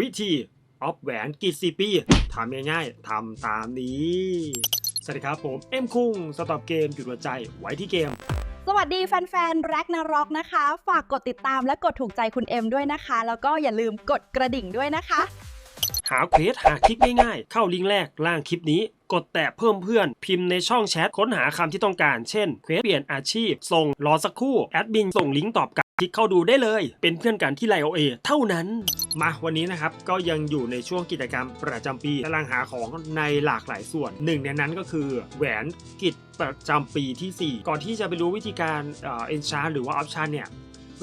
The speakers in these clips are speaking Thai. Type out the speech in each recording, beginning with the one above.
วิธีออฟแหวนกิจสีปีทำง่ายๆทำตามนี้ สวัสดีครับผมเอ็มคุงสต็อปเกมจุดหัวใจไว้ที่เกม สวัสดีแฟนๆแร็กนาร็อกนะคะ ฝากกดติดตามและกดถูกใจคุณเอ็มด้วยนะคะ แล้วก็อย่าลืมกดกระดิ่งด้วยนะคะ หาเควสหาคลิกง่ายๆ เข้าลิงก์แรกล่างคลิปนี้ กดแตะเพิ่มเพื่อน พิมพ์ในช่องแชทค้นหาคำที่ต้องการ เช่นเควสเปลี่ยนอาชีพ ส่งรอสักครู่แอดมินส่งลิงก์ตอบกลับ คลิกเข้าดูได้เลย เป็นเพื่อนกันที่ไลโอเอเท่านั้น มาวันนี้นะครับก็ยังอยู่ในช่วงกิจกรรมประจำปีกำลังหาของในหลากหลายส่วนหนึ่งในนั้นก็คือแหวนกิจประจำปีที่ 4 ก่อนที่จะไปรู้วิธีการเอ็นชาร์หรือว่าออฟชันเนี่ย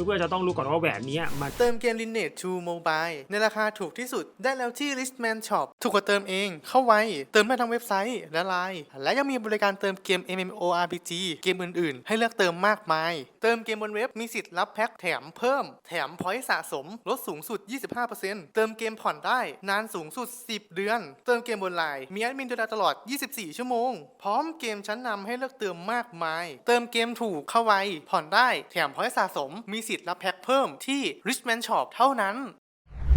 เพื่อนๆจะต้องรู้ก่อนว่าแหวนนี้มันเติมเกม Lineage 2 Mobile ในราคาถูกที่สุดได้แล้วที่ Listman Shop ถูกกว่าเติมเองเข้าไว้ เติมได้ทั้งเว็บไซต์และไลน์และยังมีบริการเติมเกม MMORPG เกมอื่นๆ ให้เลือกเติมมากมาย เติมเกมบนเว็บมีสิทธิ์รับแพ็คแถมเพิ่ม แถมพอยต์สะสมลดสูงสุด 25%เติมเกมผ่อนได้นานสูงสุด 10 เดือน เติมเกมบนไลน์มีแอดมินดูแลตลอด 24 ชั่วโมง พร้อมเกมชั้นนำให้เลือกเติมมากมาย เติมเกมถูกเข้าไว้ผ่อนได้แถมพอยต์สะสมมีสิทธิ์รับแพ็คเพิ่มที่ Richman Shop เท่านั้น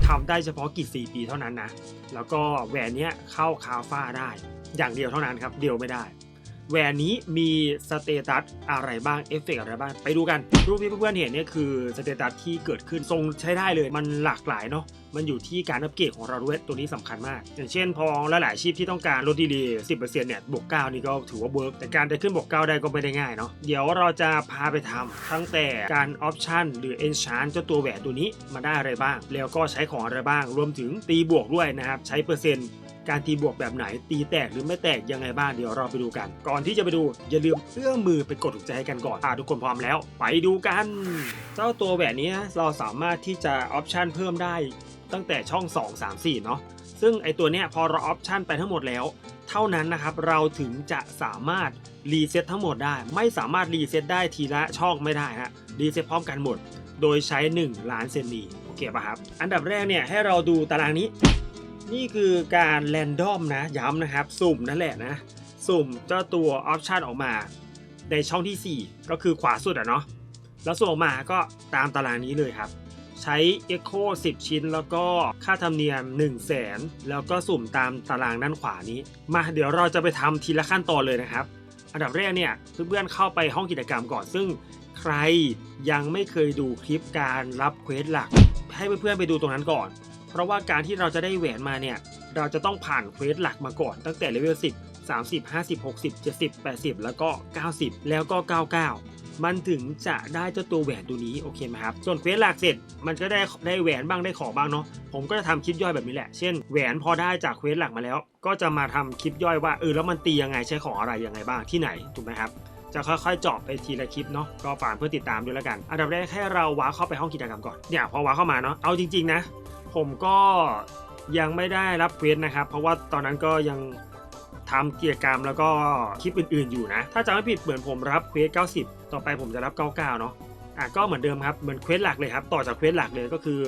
ทำได้เฉพาะกิจ4ปีเท่านั้นนะ แล้วก็แหวนเนี้ยเข้าคาฟ้าได้ อย่างเดียวเท่านั้นครับ เดียวไม่ได้ แหวนนี้มีสเตตัสอะไรบ้าง เอฟเฟกต์อะไรบ้าง ไปดูกัน รูปที่เพื่อนๆเห็นเนี่ยคือสเตตัสที่เกิดขึ้นทรงใช้ได้เลยมันหลากหลายเนาะมันอยู่ที่การอัปเกรดของเราด้วยตัวนี้สำคัญมาก อย่างเช่นพอหลายๆอาชีพที่ต้องการลดดีเลย10%เนี่ยบวก9นี่ก็ถือว่าเวิร์กแต่การจะขึ้นบวก9ได้ก็ไม่ได้ง่ายเนาะเดี๋ยวเราจะพาไปทำตั้งแต่การออปชันหรือ enchant เจ้าตัวแหวนตัวนี้มาได้อะไรบ้าง แล้วก็ใช้ของอะไรบ้าง รวมถึงตีบวกด้วยนะครับใช้เปอร์เซ็นต์ การตีบวกแบบไหน ตีแตกหรือไม่แตกยังไงบ้างเดี๋ยวเราไปดูกัน ก่อนที่จะไปดูอย่าลืมเอื้อมมือไปกดถูกใจให้กันก่อนอ่าทุกคนพร้อมแล้ว ไปดูกัน เจ้าตัวแหวนนี้เราสามารถที่จะออปชันเพิ่มได้ตั้งแต่ช่อง 2 3 4 เนาะซึ่งไอตัวเนี้ยพอเราออปชันไปทั้งหมดแล้ว เท่านั้นนะครับเราถึงจะสามารถรีเซ็ตทั้งหมดได้ ไม่สามารถรีเซ็ตได้ทีละช่องไม่ได้ฮะรีเซ็ตพร้อมกันหมด โดยใช้ 1 ล้านเซนมีโอเคป่ะครับ อันดับแรกเนี่ยให้เราดูตารางนี้ นี่คือการแรนดอมนะย้ำนะครับ สุ่มนั่นแหละนะ สุ่มเจ้าตัวออปชันออกมาในช่องที่ 4 ก็คือขวาสุดอะเนาะแล้วสุ่มออกมาก็ตามตารางนี้เลยครับ ใช้ Echo 10 ชิ้น แล้วก็ค่าธรรมเนียม 1 0 0 0 0แสนแล้วก็สุ่มตามตารางด้านขวานี้ มาเดี๋ยวเราจะไปทำทีละขั้นตอนเลยนะครับ อันดับแรกเนี่ยเพื่อนๆเข้าไปห้องกิจกรรมก่อนซึ่งใครยังไม่เคยดูคลิปการรับเควสหลัก ให้เพื่อนๆไปดูตรงนั้นก่อน เพราะว่าการที่เราจะได้แหวนมาเนี่ย เราจะต้องผ่านเควสหลักมาก่อนตั้งแต่เลเวล10 30 50 60 70 80 แล้วก็ 90 แล้วก็ 99 มันถึงจะได้เจ้าตัวแหวนตัวนี้โอเคไหมครับ ส่วนเควสหลักเสร็จมันก็ได้ได้แหวนบ้างได้ของบ้างเนาะ ผมก็จะทำคลิปย่อยแบบนี้แหละ เช่นแหวนพอได้จากเควสหลักมาแล้ว ก็จะมาทำคลิปย่อยว่าเออแล้วมันตียังไงใช้ของอะไรยังไงบ้างที่ไหนถูกไหมครับจะค่อยๆเจาะไปทีละคลิปเนาะก็ฝากเพื่อติดตามด้วยแล้วกัน อันดับแรกให้เราว้าเข้าไปห้องกิจกรรมก่อนเนี่ยพอว้าเข้ามาเนาะเอาจริงๆนะ ผมก็ยังไม่ได้รับเควสนะครับ เพราะว่าตอนนั้นก็ยังทำกิจกรรมแล้วก็คลิปอื่นๆอยู่นะ ถ้าจำไม่ผิดเหมือนผมรับเควส90 ต่อไปผมจะรับ 99 เนาะอะก็เหมือนเดิมครับเหมือนเควสหลักเลยครับ ต่อจากเควสหลักเลยก็คือ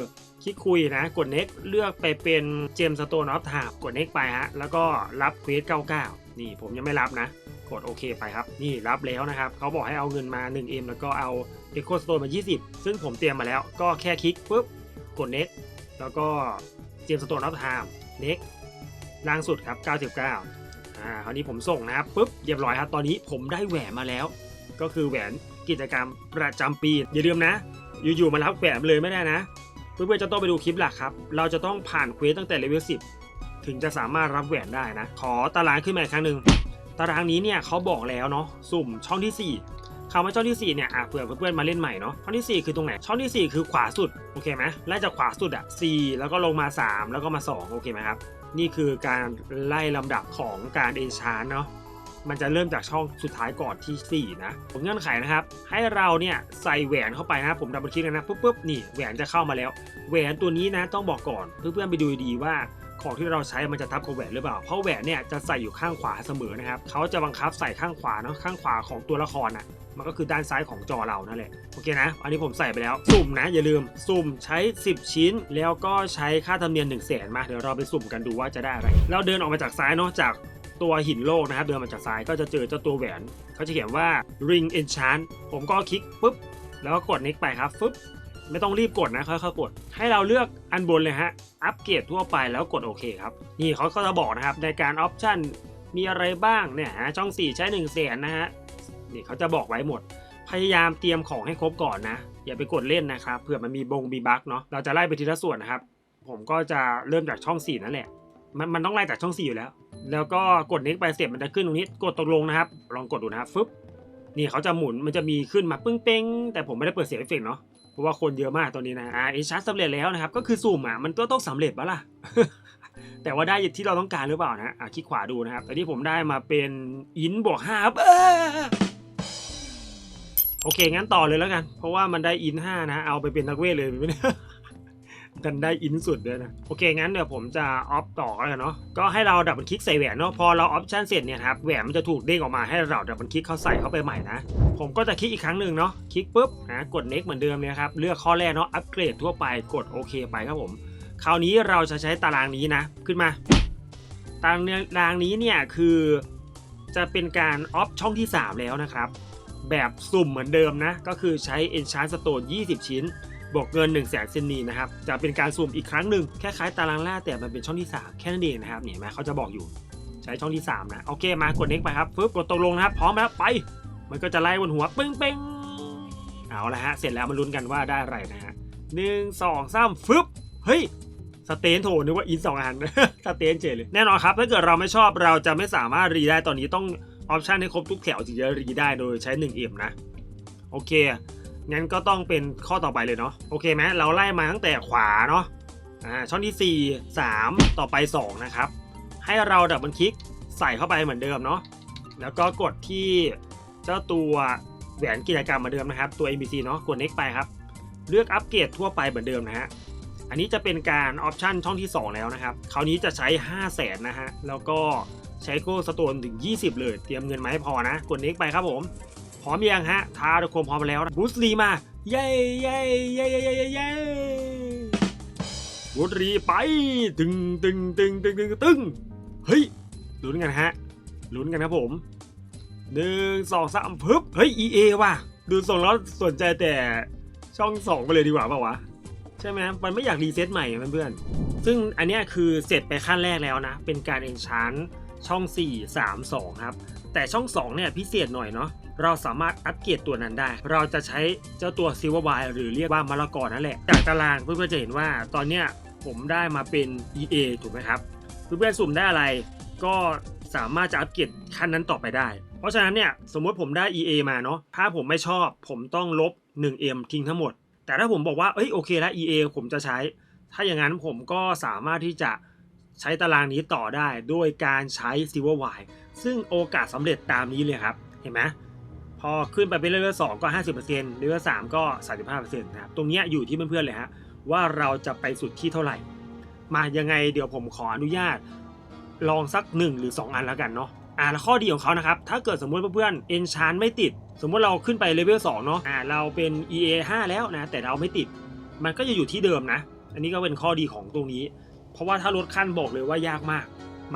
คลิกคุยนะ กด next เลือกไปเป็นเจมสโตนออฟทามกด next ไปฮะ แล้วก็รับเควส99 นี่ผมยังไม่รับนะ กดโอเคไปครับ นี่รับแล้วนะครับ เขาบอกให้เอาเงินมา 1M แล้วก็เอา Echo Stone มา 20 ซึ่งผมเตรียมมาแล้ว ก็แค่คลิกปุ๊บ กด next แล้วก็เจมสโตนออฟไทม์ next ล่างสุดครับ 99 อ่า คราวนี้ผมส่งนะครับปุ๊บ เรียบร้อยครับ ตอนนี้ผมได้แหวนมาแล้ว ก็คือแหวนกิจกรรมประจำปี อย่าลืมนะ อยู่ๆ มารับแหวนเลยไม่ได้นะ เพื่อนๆ จะต้องไปดูคลิปหลักครับ เราจะต้องผ่านเควสตั้งแต่เลเวล 10 ถึงจะสามารถรับแหวนได้นะ ขอตารางขึ้นมาอีกครั้งหนึ่ง ตารางนี้เนี่ยเขาบอกแล้วเนาะ สุ่มช่องที่ 4 คำว่าช่องที่ 4 เนี่ยอะเผื่อเพื่อนๆมาเล่นใหม่เนาะช่องที่ 4 คือตรงไหน ช่องที่ 4 คือขวาสุด โอเคไหมไล่จากขวาสุดอะ 4 แล้วก็ลงมา 3 แล้วก็มา 2 โอเคไหมครับ นี่คือการไล่ลำดับของการเอนชานเนาะมันจะเริ่มจากช่องสุดท้ายก่อนที่ 4 นะผมเงื่อนไขนะครับ ให้เราเนี่ยใส่แหวนเข้าไปนะผมดับเบิลคลิกเลยนะปุ๊บปุ๊บนี่แหวนจะเข้ามาแล้ว แหวนตัวนี้นะต้องบอกก่อนเพื่อนๆไปดูดีว่าของที่เราใช้มันจะทับกับแหวนหรือเปล่า เพราะแหวนเนี่ยจะใส่อยู่ข้างขวาเสมอนะครับ เขาจะบังคับใส่ข้างขวาเนาะข้างขวาของตัวละครน่ะ มันก็คือด้านซ้ายของจอเรานั่นแหละโอเคนะ อันนี้ผมใส่ไปแล้ว สุ่มนะ อย่าลืมสุ่มใช้ 10 ชิ้น แล้วก็ใช้ค่าธรรมเนียม1 0 0 0 0แสนมาเดี๋ยวเราไปสุ่มกันดูว่าจะได้อะไร เราเดินออกมาจากซ้ายเนาะจากตัวหินโลกนะครับ เดินมาจากซ้ายก็จะเจอเจ้าตัวแหวนเขาจะเขียนว่า ring enchant ผมก็คลิกปุ๊บแล้วก็กด next ไปครับฟึบไม่ต้องรีบกดนะค่อยๆกด ให้เราเลือกอันบนเลยฮะ อัปเกรดทั่วไปแล้วกดโอเคครับ นี่เขาก็จะบอกนะครับในการออปชันมีอะไรบ้างเนี่ยฮะช่อง 4 ใช้1นึ่งแสนนะฮะ นี่เขาจะบอกไว้หมด พยายามเตรียมของให้ครบก่อนนะ อย่าไปกดเล่นนะครับเผื่อมันมีบงมีบั๊กเนาะเราจะไล่ไปทีละส่วนนะครับ ผมก็จะเริ่มจากช่อง 4 นั่นแหละมันมันต้องไล่จากช่อง 4 อยู่แล้ว แล้วก็กดเน็กไปเสร็จมันจะขึ้นตรงนี้กดตกลงนะครับ ลองกดดูนะครับฟึบนี่เขาจะหมุนมันจะมีขึ้นมาปึ้งเป้งแต่ผมไม่ได้เปิดเสียงเอฟเฟกเนาะเพราะว่าคนเยอะมากตัวนี้นะอ่าเอชาร์สำเร็จแล้วนะครับ ก็คือสุ่มอะมันก็ต้องสำเร็จปะล่ะ แต่ว่าได้ที่เราต้องการหรือเปล่านะอะคลิกขวาดูนะครับแต่ที่ผมได้มาเป็นอินบวกห้าเออ โอเค งั้นต่อเลยแล้วกัน เพราะว่ามันได้อินห้านะ เอาไปเป็นนักเวทเลยไม่ได้ดันได้อินสุดด้วยนะ โอเค งั้นเดี๋ยวผมจะออฟต่อแล้วกันเนาะก็ให้เราดับเบิลคลิกใส่แหวนเนาะพอเราออปชันเสร็จเนี่ยครับแหวนมันจะถูกเด้งออกมาให้เราดับเบิลคลิกเข้าใส่เข้าไปใหม่นะ ผมก็จะคลิกอีกครั้งหนึ่งเนาะคลิกปุ๊บนะกด next เหมือนเดิมเลยครับเลือกข้อแรกเนาะอัปเกรดทั่วไปกดโอเคไปครับผม คราวนี้เราจะใช้ตารางนี้นะ ขึ้นมา ตารางนี้เนี่ยคือจะเป็นการออฟช่องที่ 3 แล้วนะครับ แบบสุ่มเหมือนเดิมนะ ก็คือใช้ Enchant Stone 20 ชิ้น บวกเงิน1นึ่งแสนเซนนีนะครับ จะเป็นการสุ่มอีกครั้งหนึ่งคล้ายๆตารางล่าแต่มันเป็นช่องที่ 3 แค่นั้นเองนะครับเนี่ยเห็นไหมเขาจะบอกอยู่ใช้ช่องที่ 3 นะ โอเคมากด next ไปครับฟึบกดตกลงนะครับ พร้อมแล้วไป มันก็จะไล่บนหัวปึ้งเป้งเอาละฮะ เสร็จแล้วมาลุ้นกันว่าได้อะไรนะฮะหนึ่งสองสามฟึบเฮ้ยสเตนโถนึกว่าอินสองอันสเตนเฉยเลย แน่นอนครับ ถ้าเกิดเราไม่ชอบเราจะไม่สามารถรีได้ตอนนี้ต้อง ออปชันให้ครบทุกแถวถึงจะรีได้โดยใช้ 1M นะ โอเค งั้นก็ต้องเป็นข้อต่อไปเลยเนาะโอเคไหมเราไล่มาตั้งแต่ขวาเนาะอ่าช่องที่ 4 3 ต่อไป 2 นะครับ ให้เราดับเบิลคลิกใส่เข้าไปเหมือนเดิมเนาะแล้วก็กดที่เจ้าตัวแหวนกิจกรรมเหมือนเดิมนะครับ ตัว NPC เนาะกด next ไปครับ เลือกอัปเกรดทั่วไปเหมือนเดิมนะฮะอันนี้จะเป็นการออปชันช่องที่ 2 แล้วนะครับ คราวนี้จะใช้ 5 0 0แสนนะฮะ แล้วก็ ใช้โก้สโตนถึง 20 เลย เตรียมเงินมาให้พอนะ กด next ไปครับผม พร้อมยังฮะท้าทุกคนพร้อมแล้วบูสลีมาเย้เย้เย้เย้เย้เย้เย้บูสลีไป ตึงตึงตึงตึงตึงตึงเฮ้ยลุ้นกันฮะลุ้นกันครับผมหนึ่งสองสามพึบเฮ้ย EA ว่ะ ดูส่งแล้วสนใจแต่ช่องสองไปเลยดีกว่าเปล่าวะ ใช่ไหมมันไม่อยากรีเซ็ตใหม่อะเพื่อนๆซึ่งอันนี้คือเสร็จไปขั้นแรกแล้วนะ เป็นการเอนชาน ช่อง 4 3 2 ครับ แต่ช่อง 2 เนี่ยพิเศษหน่อยเนาะเราสามารถอัปเกรดตัวนั้นได้ เราจะใช้เจ้าตัวซิลเวอร์ไวหรือเรียกว่ามะละกอนั่นแหละ จากตารางเพื่อนๆจะเห็นว่าตอนเนี้ยผมได้มาเป็น EA ถูกไหมครับ เพื่อนๆสุ่มได้อะไรก็สามารถจะอัปเกรดขั้นนั้นต่อไปได้ เพราะฉะนั้นเนี่ยสมมติผมได้ EA มาเนาะ ถ้าผมไม่ชอบผมต้องลบ 1M ทิ้งทั้งหมด แต่ถ้าผมบอกว่า เอ้ยโอเคแล้ว EA ผมจะใช้ ถ้าอย่างนั้นผมก็สามารถที่จะ ใช้ตารางนี้ต่อได้ด้วยการใช้ Silver w i ซึ่งโอกาสสำเร็จตามนี้เลยครับ เห็นไหมพอขึ้นไปเป็นเลเวลสองก็ 50%เลเวลสามก็ 35%นะครับ ตรงนี้อยู่ที่เพื่อนๆเลยฮะว่าเราจะไปสุดที่เท่าไหร่ มายังไงเดี๋ยวผมขออนุญาต ลองสัก 1 หรือ 2 อันแล้วกันเนาะอ่าแล้วข้อดีของเขานะครับ ถ้าเกิดสมมติเพื่อนๆ Enchant ไม่ติด สมมติเราขึ้นไปเลเวล2เนาะอ่าเราเป็น EA 5 แล้วนะ แต่เราไม่ติด มันก็จะอยู่ที่เดิมนะ อันนี้ก็เป็นข้อดีของตรงนี้ เพราะว่าถ้าลดขั้นบอกเลยว่ายากมาก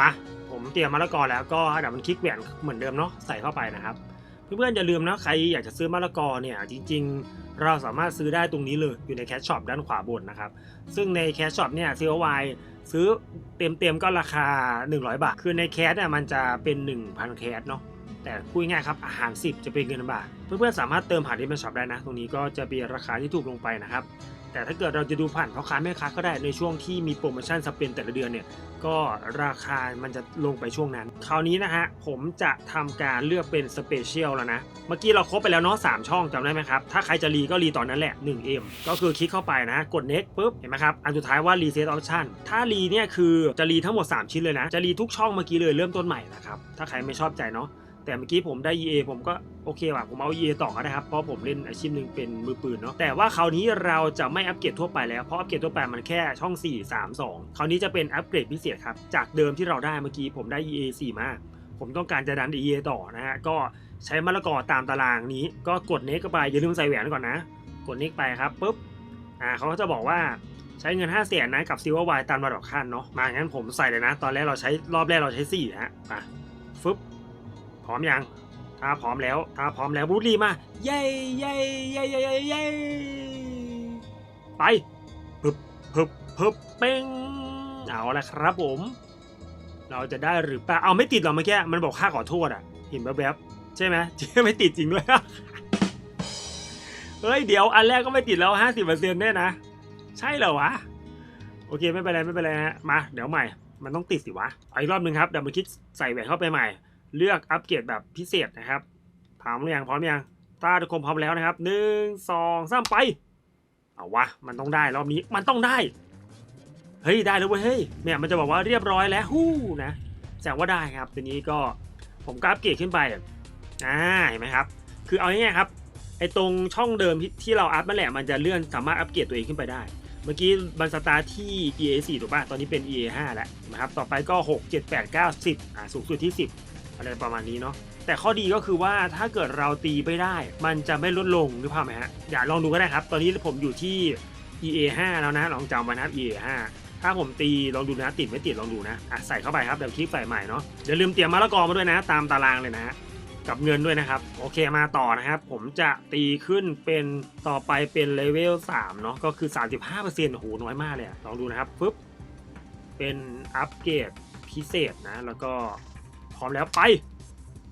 มา ผมเตรียมมะละกอแล้วก็ดับมันคลิกแหวนเหมือนเดิมเนาะใส่เข้าไปนะครับ เพื่อนๆอย่าลืมนะใครอยากจะซื้อมะละกอเนี่ยจริง ๆ เราสามารถซื้อได้ตรงนี้เลยอยู่ในแคชช็อปด้านขวาบนนะครับ ซึ่งในแคชช็อปเนี่ยซีโอวซื้อเต็มๆก็ราคา 100 บาท คือในแคสเนี่ยมันจะเป็น 1,000 แคสเนาะแต่พูดง่ายครับอาหาร 10 จะเป็นเงินบาท เพื่อนๆสามารถเติมผ่านที่มันช็อปได้นะ ตรงนี้ก็จะเป็นราคาที่ถูกลงไปนะครับ แต่ถ้าเกิดเราจะดูผ่านพ่อค้าแม่ค้าก็ได้ในช่วงที่มีโปรโมชั่นสเปนแต่ละเดือนเนี่ยก็ราคามันจะลงไปช่วงนั้น คราวนี้นะฮะผมจะทำการเลือกเป็นสเปเชียลแล้วนะ เมื่อกี้เราครบไปแล้วเนาะสามช่องจำได้ไหมครับ ถ้าใครจะรีก็รีตอนนั้นแหละ 1M ก็คือคลิกเข้าไปนะ กด next ปุ๊บเห็นไหมครับ อันสุดท้ายว่า reset option ถ้ารีเนี่ยคือจะรีทั้งหมด 3 ชิ้นเลยนะ จะรีทุกช่องเมื่อกี้เลยเริ่มต้นใหม่นะครับถ้าใครไม่ชอบใจเนาะ แต่เมื่อกี้ผมได้ EA ผมก็โอเคว่ะผมเอา EA ต่อก็ได้ครับ เพราะผมเล่นอาชีพหนึ่งเป็นมือปืนเนาะแต่ว่าคราวนี้เราจะไม่อัปเกรดทั่วไปแล้ว เพราะอัปเกรดทั่วไปมันแค่ช่อง 4 3 2 คราวนี้จะเป็นอัปเกรดพิเศษครับ จากเดิมที่เราได้เมื่อกี้ผมได้ EA 4 มา ผมต้องการจะดัน EA ต่อนะฮะก็ใช้มะละกอตามตารางนี้ ก็กดเน็กไปอย่าลืมใส่แหวนก่อนนะ กดเน็กไปครับปุ๊บอ่าเขาก็จะบอกว่าใช้เงิน5 0 0แสนนะกับซิลเวอร์ไวตามระดับขั้นเนาะมางั้นผมใส่เลยนะ ตอนแรกเราใช้รอบแรกเราใช้4นะฮะฟึบ ร้อมยังถ้าพร้อมแล้วถ้าพร้อมแล้วบูธลีมาเย้เย้เย้เย้เย้เย้ไปพึบพึบพึบเป้งเอาละครับผม เราจะได้หรือเปล่าเอาไม่ติดหรอเมื่อกี้มันบอกค่าขอโทษอะเห็นแวบๆใช่ไหมไม่ติดจริงด้วยเฮ้ยเดี๋ยวอันแรกก็ไม่ติดแล้วห้าสิบเปอร์เซ็นต์แน่นะ ใช่เหรอวะ โอเคไม่เป็นไรไม่เป็นไรฮะมาเดี๋ยวใหม่ มันต้องติดสิวะอาอีกรอบหนึ่งครับดับเบิลคลิกใส่แหวนเข้าไปใหม่ เลือกอัปเกรดแบบพิเศษนะครับถามหรือยังพร้อมยังถ้าทุกคนพร้อมแล้วนะครับหนึ่งสองสามไป เอาวะ มันต้องได้รอบนี้มันต้องได้ เฮ้ย ได้แล้วเว้ยเฮ้ยเนี่ยมันจะบอกว่าเรียบร้อยแล้วฮู้นะแสดงว่าได้ครับทีนี้ก็ผมก็อัปเกรดขึ้นไปอ่าเห็นไหมครับ คือเอาง่ายๆครับไอ้ตรงช่องเดิมที่เราอัพนั่นแหละมันจะเลื่อนสามารถอัปเกรดตัวเองขึ้นไปได้ เมื่อกี้บันสตาที่ EA 4ถูกป่ะตอนนี้เป็น EA 5แล้วนะครับต่อไปก็ 6 7 8 9 10อ่าสูงสุดที่ 10 อะไรประมาณนี้เนาะแต่ข้อดีก็คือว่าถ้าเกิดเราตีไม่ได้ มันจะไม่ลดลงหรือเปล่าไหมฮะอย่าลองดูก็ได้ครับ ตอนนี้ผมอยู่ที่ EA 5แล้วนะลองจำไว้นะครับ EA 5ถ้าผมตีลองดูนะติดไม่ติดลองดูนะอะใส่เข้าไปครับเดี๋ยวคลิกใส่ใหม่เนาะอย่าลืมเตรียมมะละกอมาด้วยนะ ตามตารางเลยนะฮะกับเงินด้วยนะครับ โอเคมาต่อนะครับ ผมจะตีขึ้นเป็นต่อไปเป็นเลเวล3เนาะก็คือ 35%โอ้โหน้อยมากเลยลองดูนะครับปึ๊บเป็นอัปเกรดพิเศษนะ แล้วก็ พร้อมแล้วไป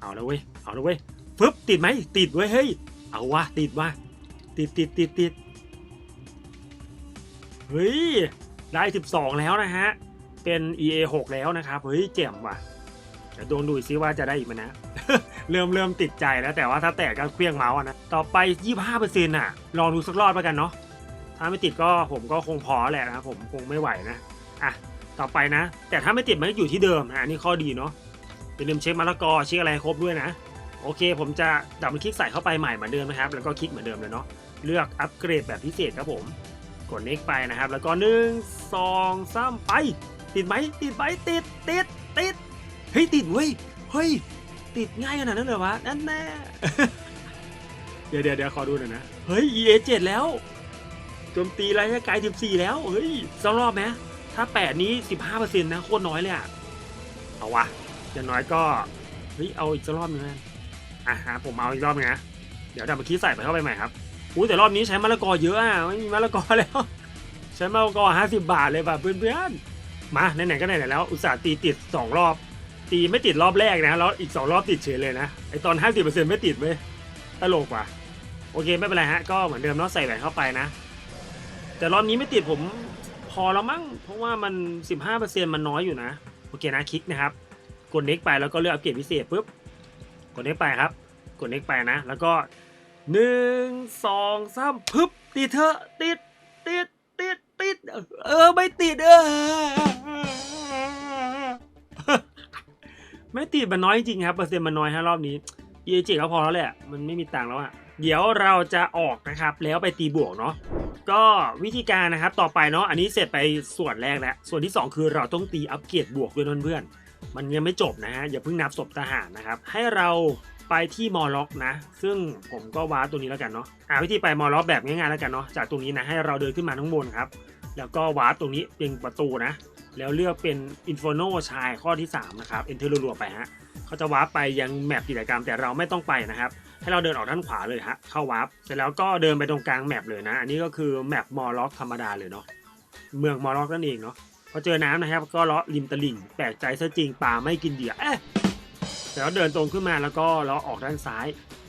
เอาแล้วเว้ย เอาแล้วเว้ยปึ๊บติดไหม ติดเว้ยเฮ้ย เอาวะติดวะติดติดติดติดเฮ้ย ได้ 12 แล้วนะฮะ เป็น EA 6 แล้วนะครับ เฮ้ยเจ๋มว่ะเดี๋ยวโดนดูซิว่าจะได้อีกไหมนะ เริ่มเริ่มติดใจแล้วแต่ว่าถ้าแตกก็เคลี้ยงเมาส์นะ ต่อไป 25%น่ะ ลองดูสักรอบแล้วกันเนาะ ถ้าไม่ติดก็ผมก็คงพอแหละนะผมคงไม่ไหวนะ อะ ต่อไปนะ แต่ถ้าไม่ติดมันก็อยู่ที่เดิมนะอันนี่ข้อดีเนาะ อย่าลืมเช็คมะละกอเช็คอะไรครบด้วยนะ โอเค ผมจะดับมันคลิกใส่เข้าไปใหม่เหมือนเดิมนะครับ แล้วก็คลิกเหมือนเดิมเลยเนาะเลือกอัปเกรดแบบพิเศษครับผมกด next ไปนะครับ แล้วก็หนึ่งสองสามไป ติดไหมติดไหมติดติดติดเฮ้ยติดเว้ยเฮ้ยติดง่ายขนาดนั้นเลยวะนั่นแน่เดี๋ยวเดี๋ยวเดี๋ยวขอดูหน่อยนะ เฮ้ย EA 7แล้วโจมตีระยะไกล14 แล้ว เฮ้ยสักรอบไหมถ้า 8 นี้ 15%นะ โคตรน้อยเลยอะเอาวะ อย่างน้อยก็เฮ้ยเอาอีกสักรอบหนึงนะอะฮะผมเอาอีกรอบนึงนะเดี๋ยวดับเมื่อกี้ใส่ไปเข้าไปใหม่ครับอู้แต่รอบนี้ใช้มะละกอเยอะอะไม่มีมะละกอแล้ว ใช้มะละกอ50บาทเลยแบบเพื่อนๆมาไหนๆก็ไหนๆแล้ว อุตส่าห์ตีติด2รอบ ตีไม่ติดรอบแรกนะแล้วอีก2รอบติดเฉยเลยนะไอตอน50%ไม่ติดเว้ยตลกว่ะโอเคไม่เป็นไรฮะก็เหมือนเดิมเนาะใส่แหวนเข้าไปนะ แต่รอบนี้ไม่ติดผมพอแล้วมั้งเพราะว่ามัน 15%มันน้อยอยู่นะ โอเคนะคลิกนะครับ กด next ไปแล้วก็เลือกอัปเกรดพิเศษปุ๊บกด next ไปครับ กด next ไปนะ แล้วก็หนึ่งสองสามปึ๊บติดเถอะติดติดติดติดเออไม่ติดเออไม่ติดมันน้อยจริงครับเปอร์เซ็นต์มันน้อยฮะรอบนี้ e เจก็พอแล้วแหละมันไม่มีตังค์แล้วอะเดี๋ยวเราจะออกนะครับ แล้วไปตีบวกเนาะก็วิธีการนะครับต่อไปเนาะอันนี้เสร็จไปส่วนแรกแล้วส่วนที่ 2 คือเราต้องตีอัปเกรดบวกด้วยเพื่อนๆ มันยังไม่จบนะฮะอย่าเพิ่งนับศพทหารนะครับ ให้เราไปที่มอลล็อกนะ ซึ่งผมก็วาร์ปตรงนี้แล้วกันเนาะอ่าวิธีไปมอลล็อกแบบง่ายๆแล้วกันเนาะจากตรงนี้นะให้เราเดินขึ้นมาข้างบนครับ แล้วก็วาร์ปตรงนี้เป็นประตูนะ แล้วเลือกเป็นอินฟ r โนชายข้อที่ 3 นะครับเอนเทอร์รัวๆไปฮะเขาจะวาร์ปไปยังแมปกิจกรรมแต่เราไม่ต้องไปนะครับ ให้เราเดินออกด้านขวาเลยฮะเข้าวาร์ปเสร็จแล้วก็เดินไปตรงกลางแมปเลยนะ อันนี้ก็คือแมปมอลล็อกธรรมดาเลยเนาะเมืองมอลล็อกนั่นเองเนาะ อเจอน้ำนะครับ ก็เลาะริมตลิ่ง แปลกใจซะจริงปลาไม่กินเหยื่อเอ๊ะแต่แล้วเดินตรงขึ้นมาแล้วก็เลาะออกด้านซ้าย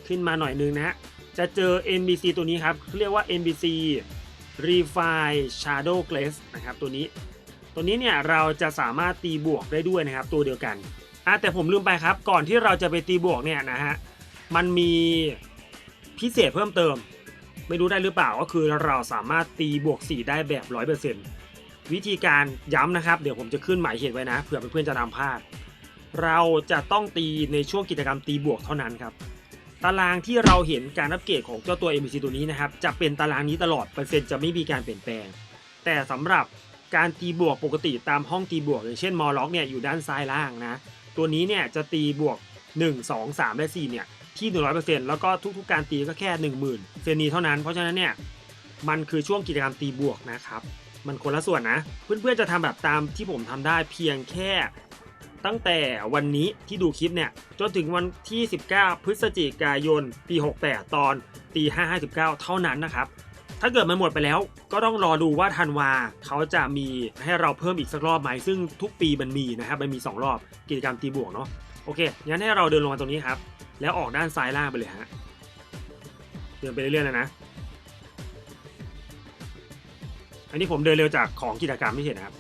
ขึ้นมาหน่อยนึงนะฮะจะเจอ NBC ตัวนี้ครับเรียกว่า NBC Refine Shadow Glaze นะครับตัวนี้ ตัวนี้เนี่ยเราจะสามารถตีบวกได้ด้วยนะครับ ตัวเดียวกันอะแต่ผมลืมไปครับ ก่อนที่เราจะไปตีบวกเนี่ยนะฮะมันมีพิเศษเพิ่มเติม ไม่รู้ได้หรือเปล่าก็คือเราสามารถตีบวก 4 ได้แบบ 100% วิธีการย้ำนะครับ เดี๋ยวผมจะขึ้นหมายเหตุไว้นะเผื่อเพื่อนๆจะนำพลาด เราจะต้องตีในช่วงกิจกรรมตีบวกเท่านั้นครับ ตารางที่เราเห็นการอัปเกรดของเจ้าตัว MBC ตัวนี้นะครับ จะเป็นตารางนี้ตลอดเปอร์เซ็นต์จะไม่มีการเปลี่ยนแปลง แต่สำหรับการตีบวกปกติตามห้องตีบวกอย่างเช่นมอลล็อกเนี่ยอยู่ด้านซ้ายล่างนะ ตัวนี้เนี่ยจะตีบวก 1 2 3 และ 4 เนี่ยที่100%แล้วก็ทุกๆ การตีก็แค่ 10,000เซนนีเท่านั้น เพราะฉะนั้นเนี่ยมันคือช่วงกิจกรรมตีบวกนะครับ มันคนละส่วนนะ เพื่อนๆจะทำแบบตามที่ผมทำได้เพียงแค่ตั้งแต่วันนี้ที่ดูคลิปเนี่ยจนถึงวันที่ 19 พฤศจิกายน ปี 68 ตอนตี5 59 เท่านั้นนะครับ ถ้าเกิดมันหมดไปแล้ว ก็ต้องรอดูว่าธันวาเขาจะมีให้เราเพิ่มอีกสักรอบไหม ซึ่งทุกปีมันมีนะครับมันมี 2 รอบกิจกรรมตีบวกเนาะโอเคงั้นให้เราเดินลงมาตรงนี้ครับ แล้วออกด้านซ้ายล่างไปเลยฮะเดินไปเรื่อยๆเลยนะ อันนี้ผมเดินเร็วจากของกิจกรรมไม่เห็นนะครับ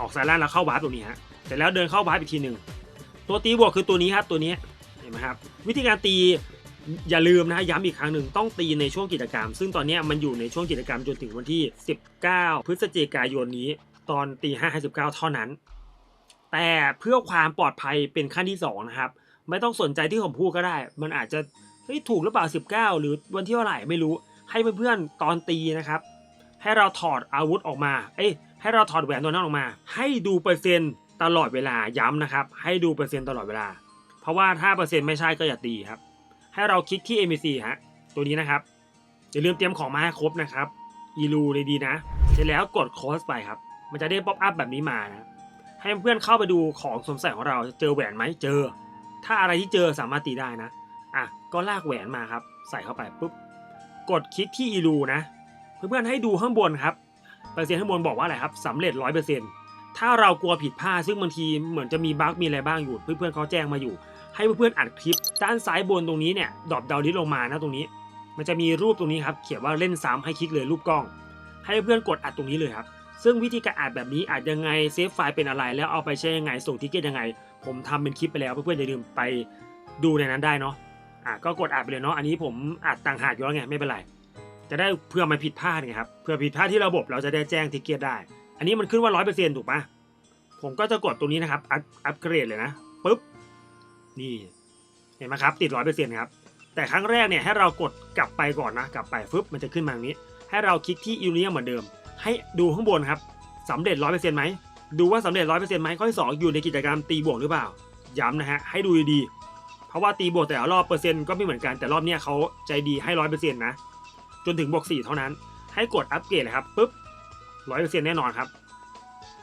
ออกซ้ายล่างแล้วเข้าวาร์ตรงนี้ฮะเสร็จแล้วเดินเข้าวาร์อีกทีหนึ่งตัวตีบวกคือตัวนี้ครับตัวนี้เห็นไหมครับ วิธีการตีอย่าลืมนะฮะย้ำอีกครั้งหนึ่งต้องตีในช่วงกิจกรรม ซึ่งตอนนี้มันอยู่ในช่วงกิจกรรมจนถึงวันที่ 19 พฤศจิกายนนี้ ตอนตี5 59เท่านั้น แต่เพื่อความปลอดภัยเป็นขั้นที่สองนะครับ ไม่ต้องสนใจที่ผมพูดก็ได้ มันอาจจะเฮ้ยถูกหรือเปล่า 19 หรือวันที่เท่าไหร่ไม่รู้ให้เพื่อนๆตอนตีนะครับ ให้เราถอดอาวุธออกมา เอ้ยให้เราถอดแหวนตัวนั้นออกมา ให้ดูเปอร์เซ็นต์ตลอดเวลาย้ำนะครับ ให้ดูเปอร์เซ็นต์ตลอดเวลา เพราะว่าถ้าเปอร์เซ็นต์ไม่ใช่ก็อย่าตีครับ ให้เราคลิกที่ MVC ฮะตัวนี้นะครับอย่าลืมเตรียมของมาให้ครบนะครับอีลูดีๆนะ เสร็จแล้วกดโค้ดไปครับ มันจะได้ป๊อปอัพแบบนี้มานะให้เพื่อนเข้าไปดูของสมใส่ของเราเจอแหวนไหมเจอ ถ้าอะไรที่เจอสามารถตีได้นะอะก็ลากแหวนมาครับ ใส่เข้าไปปุ๊บกดคลิกที่อีลูนะ เพื่อนๆให้ดูข้างบนครับเปอร์เซ็นต์ข้างบนบอกว่าอะไรครับสำเร็จร้อยเปอร์เซ็นต์ถ้าเรากลัวผิดพลาดซึ่งบางทีเหมือนจะมีบั๊กมีอะไรบ้างอยู่ เพื่อนๆเขาแจ้งมาอยู่ ให้เพื่อนๆอัดคลิป ด้านซ้ายบนตรงนี้เนี่ยดรอปดาวลิสต์ลงมานะตรงนี้ มันจะมีรูปตรงนี้ครับเขียนว่าเล่นซ้ำให้คลิกเลยรูปกล้อง ให้เพื่อนกดอัดตรงนี้เลยครับซึ่งวิธีการอัดแบบนี้อัดยังไงเซฟไฟล์เป็นอะไร แล้วเอาไปใช้ยังไงส่งทิกเก็ตยังไง ผมทำเป็นคลิปไปแล้วเพื่อนๆอย่าลืมไปดูในนั้นได้เนาะอะก็กดอัดไปเลยเนาะอันนี้ผมอัดต่างหากอยู่แล้วไงไม่เป็นไร จะได้เพื่อไมันผิดพลาดไงครับเพื่อผิดพลาดที่ระบบเราจะได้แจ้งทิกเก็ตได้ อันนี้มันขึ้นว่าร้อยเปอร์เซ็นต์ถูกปะผมก็จะกดตรงนี้นะครับอัพอัพเกรดเลยนะปุ๊บนี่เห็นไหมครับติดร้อยเปอร์เซ็นต์ครับแต่ครั้งแรกเนี่ยให้เรากดกลับไปก่อนนะกลับไปฟึบมันจะขึ้นมาตรงนี้ ให้เราคลิกที่อิวเนียเหมือนเดิม ให้ดูข้างบนครับสำเร็จร้อยเปอร์เซ็นต์ไหมดูว่าสำเร็จร้อยเปอร์เซ็นต์ไหมข้อที่สองอยู่ในกิจกรรมตีบวกหรือเปล่าย้ำนะฮะให้ดูดีเพราะว่าตีบวกแต่ละรอบเปอร์เซ็นต์ก็ไม่เหมือนกันแต่รอบเนี้ยเขาใจดีให้ร้อยเปอร์เซ็นต์นะ จนถึงบวก4เท่านั้น ให้กดอัปเกรดเลยครับปุ๊บร้อยเปอร์เซ็นต์แน่นอนครับ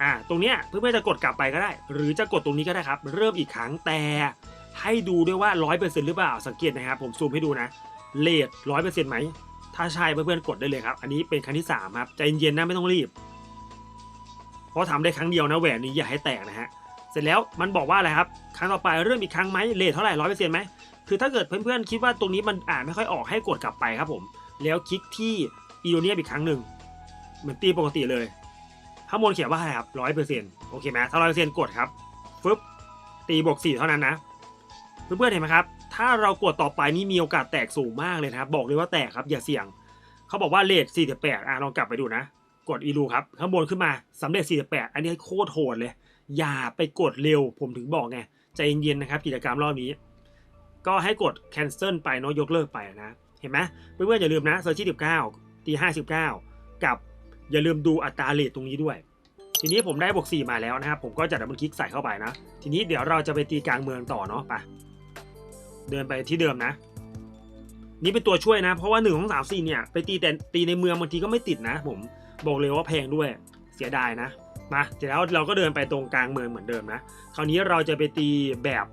อ่าตรงเนี้ยเพื่อนๆจะกดกลับไปก็ได้ หรือจะกดตรงนี้ก็ได้ครับ เริ่มอีกครั้งแต่ให้ดูด้วยว่าร้อยเปอร์เซ็นต์หรือเปล่าสังเกตนะครับ ผมซูมให้ดูนะเลทร้อยเปอร์เซ็นต์ไหมถ้าใช่เพื่อนๆกดได้เลยครับ อันนี้เป็นครั้งที่สามครับใจเย็นๆนะไม่ต้องรีบเพราะทำได้ครั้งเดียวนะแหวนนี้อย่าให้แตกนะฮะเสร็จแล้วมันบอกว่าอะไรครับครั้งต่อไปเริ่มอีกครั้งไหมเลทเท่าไหร่ร้อยเปอร์เซ็นต์ไหมคือถ้าเกิดเพื่อนๆคิดว่าตรงนี้มันอ่านไม่ค่อยออกให้กดกลับไปครับผม แล้วคลิกที่อีโอเนียอีกครั้งหนึ่งเหมือนตีปกติเลยข้างบนเขียนว่าอะไรครับร้อยเปอร์เซ็นต์โอเคไหมถ้าร้อยเปอร์เซ็นต์กดครับฟึบตีบวกสี่เท่านั้นนะ เพื่อนๆเห็นไหมครับ ถ้าเรากดต่อไปนี่มีโอกาสแตกสูงมากเลยนะครับ บอกเลยว่าแตกครับอย่าเสี่ยง เขาบอกว่าเลท48อะลองกลับไปดูนะ กดอีลูครับ ข้างบนขึ้นมาสำเร็จ48อันนี้โคตรโหดเลย อย่าไปกดเร็วผมถึงบอกไงใจเย็นๆนะครับกิจกรรมรอบนี้ ก็ให้กด cancel ไปเนาะยกเลิกไปนะ เห็นไหมเพื่อนๆอย่าลืมนะเซอร์ชี่19ตี59กับอย่าลืมดูอัตราเลทตรงนี้ด้วย ทีนี้ผมได้บวก4มาแล้วนะครับ ผมก็จะดับเบิลคลิกใส่เข้าไปนะ ทีนี้เดี๋ยวเราจะไปตีกลางเมืองต่อเนาะไปเดินไปที่เดิมนะ นี่เป็นตัวช่วยนะ เพราะว่า1นึ่งของสามสี่เนี่ยไปตีแต่ตีในเมืองบางทีก็ไม่ติดนะ ผมบอกเลยว่าแพงด้วยเสียดายนะมาเสร็จแล้วเราก็เดินไปตรงกลางเมืองเหมือนเดิมนะ คราวนี้เราจะไปตีแบบ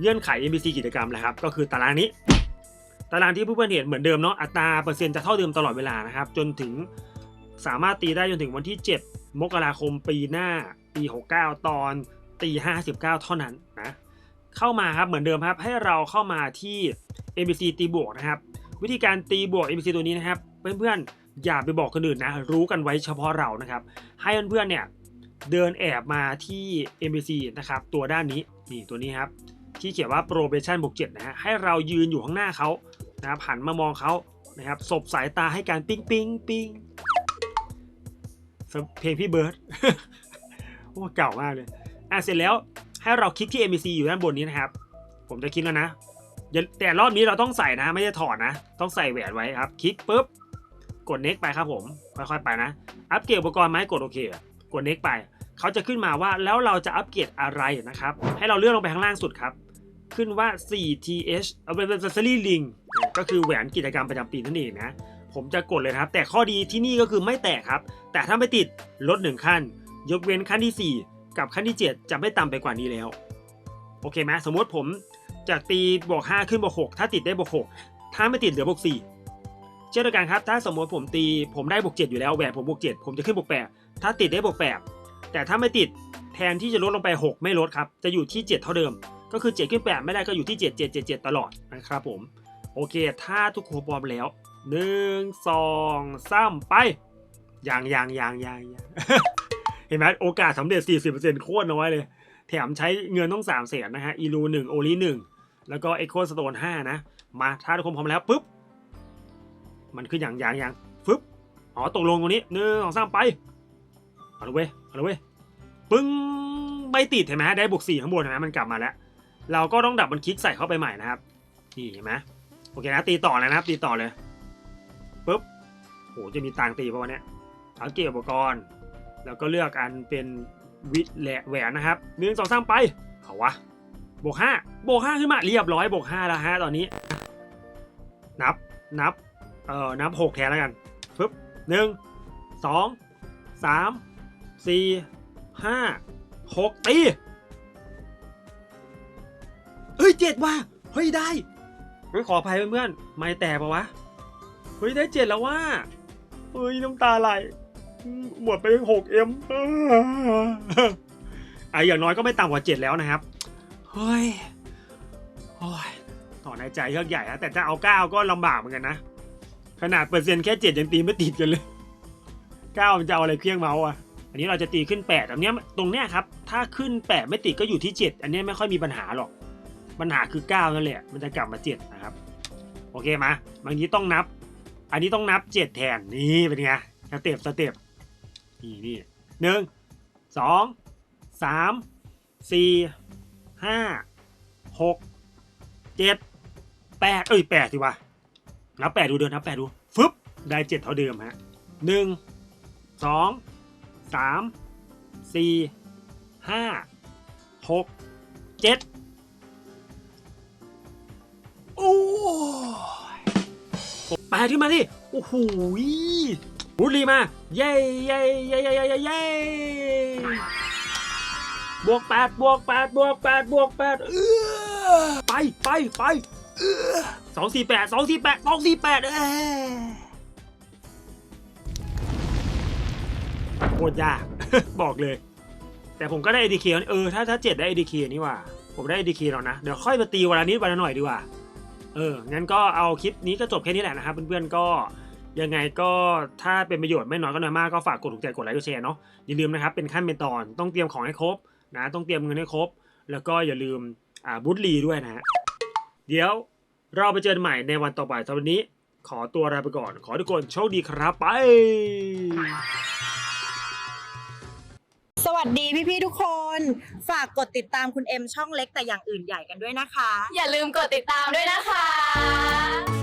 เงื่อนไข NPC กิจกรรมนะครับ ก็คือตารางนี้ ตารางที่เพื่อนๆเห็นเหมือนเดิมเนาะอัตราเปอร์เซ็นต์จะเท่าเดิมตลอดเวลานะครับ จนถึงสามารถตีได้จนถึงวันที่ 7 มกราคมปีหน้าปี 69 ตอนตี59 เท่านั้นนะเข้ามาครับเหมือนเดิมครับให้เราเข้ามาที่ NPC ตีบวกนะครับ วิธีการตีบวก NPC ตัวนี้นะครับ เพื่อนๆอย่าไปบอกคนอื่นนะ รู้กันไว้เฉพาะเรานะครับ ให้เพื่อนๆเนี่ยเดินแอบมาที่ NPC นะครับตัวด้านนี้นี่ตัวนี้ครับที่เขียนว่า probation บวก7นะฮะให้เรายืนอยู่ข้างหน้าเขา นะครับหันมามองเขานะครับสบสายตาให้การปิ้งปิ้งปิ้งเพลงพี่เบิร์ดโอ้เก่ามากเลยอะเสร็จแล้วให้เราคลิกที่ NPC อยู่ด้านบนนี้นะครับ ผมจะคลิกแล้วนะแต่รอบนี้เราต้องใส่นะ ไม่ได้ถอดนะ ต้องใส่แหวนไว้ครับ คลิกปุ๊บ กด next ไปครับผม ค่อยๆไปนะ อัปเกรดอุปกรณ์ไหมกดโอเค กด next ไป เขาจะขึ้นมาว่าแล้วเราจะอัปเกรดอะไรนะครับ ให้เราเลื่อนลงไปข้างล่างสุดครับ ขึ้นว่า 4th เอาเป็น accessory ring ก็คือแหวนกิจกรรมประจำปีนั่นเองนะ ผมจะกดเลยครับ แต่ข้อดีที่นี่ก็คือไม่แตกครับ แต่ถ้าไม่ติดลดหนึ่งขั้น ยกเว้นขั้นที่ 4 กับขั้นที่ 7 จะไม่ต่ำไปกว่านี้แล้ว โอเคไหมสมมติผมจากตีบวก5ขึ้นบวก6ถ้าติดได้บวก6ถ้าไม่ติดเหลือบวก4เช่นเดียวกันครับ ถ้าสมมติผมตีผมได้บวกเจ็ดอยู่แล้วแหวนผมบวกเจ็ดผมจะขึ้นบวกแปดถ้าติดได้บวกแปดแต่ถ้าไม่ติดแทนที่จะลดลงไป 6 ไม่ลดครับ จะอยู่ที่ 7 เท่าเดิม ก็คือ 7 ขึ้น 8 ไม่ได้ก็อยู่ที่ 7 7 7 7 ตลอดนะครับผม โอเค ถ้าทุกคนพร้อมแล้ว 1 2 3 ไป อย่างอย่างอย่างอย่างอย่างเห็นไหมโอกาสสำเร็จ 40%โคตรน้อยเลย แถมใช้เงินต้อง3 0 0แสนนะฮะ อีลูหนึ่งโอลิหนึ่งแล้วก็เอ็กโคสโตนห้านะ มาถ้าทุกคนพร้อมแล้วปุ๊บ มันคืออย่างอย่างอย่างฟึบอ๋อตกลงตรงนี้หนึ่งสองสามไปเอาละเว้ยเอาละเว้ยปึ้งไม่ติดเห็นไหมได้บวกสี่ข้างบนเห็นไหมมันกลับมาแล้ว เราก็ต้องดับมันคลิกใส่เข้าไปใหม่นะครับนี่เห็นไหมโอเคนะตีต่อเลยนะครับตีต่อเลยปุ๊บโหจะมีตังตีป่ะวันเนี้ยเอาเก็บอุปกรณ์ แล้วก็เลือกอันเป็นวิทแหละแหวนนะครับหนึ่งสองสามไปเอาวะบวกห้าบวกห้าขึ้นมาเรียบร้อยบวกห้าแล้วฮะตอนนี้ นับนับเอ่อนับหกแทนแล้วกันปึ๊บหนึ่งสองสามสี่ห้าหกตี เฮ้ยเจ็ดว่ะเฮ้ยได้เฮ้ยขออภัยเพื่อนๆไม่แต่ปะวะเฮ้ยได้เจ็ดแล้วว่าเฮ้ยน้ำตาไหลอืมหมดไปหกเอ็มไอะอย่างน้อยก็ไม่ต่ำกว่าเจ็ดแล้วนะครับเฮ้ยโอ้ยต่อในใจเยอะใหญ่นะแต่ถ้าเอาเก้าก็ลำบากเหมือนกันนะขนาดเปอร์เซ็นต์แค่เจ็ดยังตีไม่ติดกันเลยเก้ามันจะเอาอะไรเพี้ยงเมาส์อะอันนี้เราจะตีขึ้นแปดอันเนี้ยตรงเนี้ยครับถ้าขึ้นแปดไม่ติดก็อยู่ที่เจ็ดอันเนี้ยไม่ค่อยมีปัญหาหรอก ปัญหาคือเก้านั่นแหละ มันจะกลับมาเจ็ดนะครับ โอเคมาบางทีต้องนับ อันนี้ต้องนับเจ็ดแทน นี่เป็นไง สเต็ป สเต็ป นี่นี่หนึ่งสองสามสี่ห้าหกเจ็ดแปดเอ้ยแปดสิวะ นับแปดดูเดินนับแปดดู ฟึบ ได้เจ็ดเท่าเดิมฮะหนึ่งสองสามสี่ห้าหกเจ็ด ดขึ้นมาดิโอ้โหบุรีมาเย้เย้เย้เย้เย้เย้เย้บวกแปดบวกแปดบวกแปดบวกแปดเออไปไปไปสองสี่แปดสองสี่แปดสองสี่แปดเอ้ยโคตรยากบอกเลย แต่ผมก็ได้ ADK แล้วนี่เออถ้าถ้าเจ็ดได้ ADK นี่ว่า ผมได้ ADK แล้วนะ เดี๋ยวค่อยมาตีวันละนิดวันละหน่อยดีกว่า เออ งั้นก็เอาคลิปนี้ก็จบแค่นี้แหละนะครับเพื่อนๆก็ยังไงก็ถ้าเป็นประโยชน์ไม่น้อยก็น้อยมากก็ฝากกดถูกใจกดไลค์กดแชร์เนาะอย่าลืมนะครับเป็นขั้นเป็นตอนต้องเตรียมของให้ครบนะต้องเตรียมเงินให้ครบ แล้วก็อย่าลืมอ่าบูธลีด้วยนะฮะเดี๋ยวเราไปเจอกันใหม่ในวันต่อไปสำหรับวันนี้ ขอตัวลาไปก่อน ขอทุกคนโชคดีครับไป สดีพี่ๆทุกคน ฝากกดติดตามคุณเอ็มช่องเล็กแต่อย่างอื่นใหญ่กันด้วยนะคะ อย่าลืมกดติดตามด้วยนะคะ